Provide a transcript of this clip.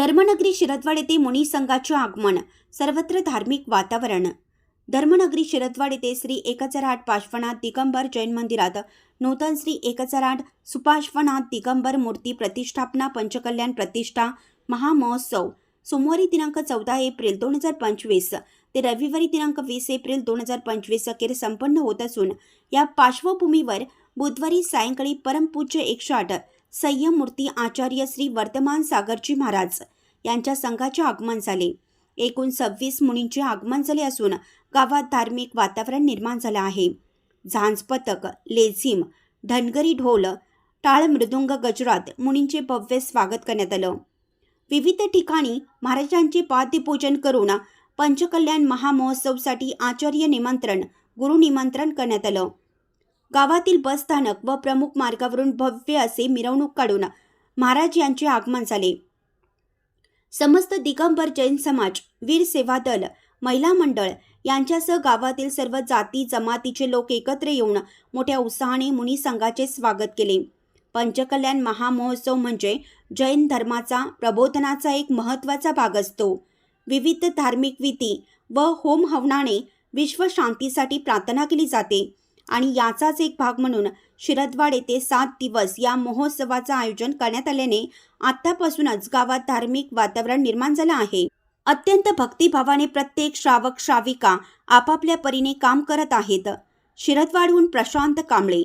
धर्मनगरी शिरदवाड येथे मुनी संघाचे आगमन सर्वत्र धार्मिक वातावरण. धर्मनगरी शिरदवाड येथे श्री एक हजार आठ पाश्वनाथ दिगंबर जैन मंदिरात नूतन श्री एक हजार आठ सुपाश्वनाथ दिगंबर मूर्ती प्रतिष्ठापना पंचकल्याण प्रतिष्ठा महामहोत्सव. सोमवारी दिनांक चौदा एप्रिल दोन हजार पंचवीस ते रविवारी दिनांक वीस एप्रिल दोन हजार पंचवीस अखेर संपन्न होत असून या पार्श्वभूमीवर बुधवारी सायंकाळी परमपूज्य एकशे आठ संयम आचार्य श्री वर्तमान सागरजी महाराज यांच्या संघाचे आगमन झाले. एकूण सव्वीस मुनींचे आगमन झाले असून गावात धार्मिक वातावरण निर्माण झालं आहे. झांज पथक लेझिम धनगरी ढोल टाळ मृदुंग गजरात मुनींचे भव्य स्वागत करण्यात आलं. विविध ठिकाणी महाराजांचे पाद्यपूजन करून पंचकल्याण महामहोत्सवसाठी आचार्य निमंत्रण गुरु निमंत्रण करण्यात आलं. गावातील बसस्थानक व प्रमुख मार्गावरून भव्य असे मिरवणूक काढून महाराज यांचे आगमन झाले. समस्त दिगंबर जैन समाज वीर सेवा दल महिला मंडळ यांच्यासह गावातील सर्व जाती जमातीचे लोक एकत्र येऊन मोठ्या उत्साहाने मुनी संघाचे स्वागत केले. पंचकल्याण महामहोत्सव म्हणजे जैन धर्माचा प्रबोधनाचा एक महत्त्वाचा भाग असतो. विविध धार्मिक विधी व होम हवनाने विश्वशांतीसाठी प्रार्थना केली जाते. आणि याचाच एक भाग म्हणून शिरदवाड येथे सात दिवस या महोत्सवाचं आयोजन करण्यात आल्याने आत्तापासूनच गावात धार्मिक वातावरण निर्माण झालं आहे. अत्यंत भक्तिभावाने प्रत्येक श्रावक श्राविका आपापल्या परीने काम करत आहेत. शिरदवाडहून प्रशांत कांबळे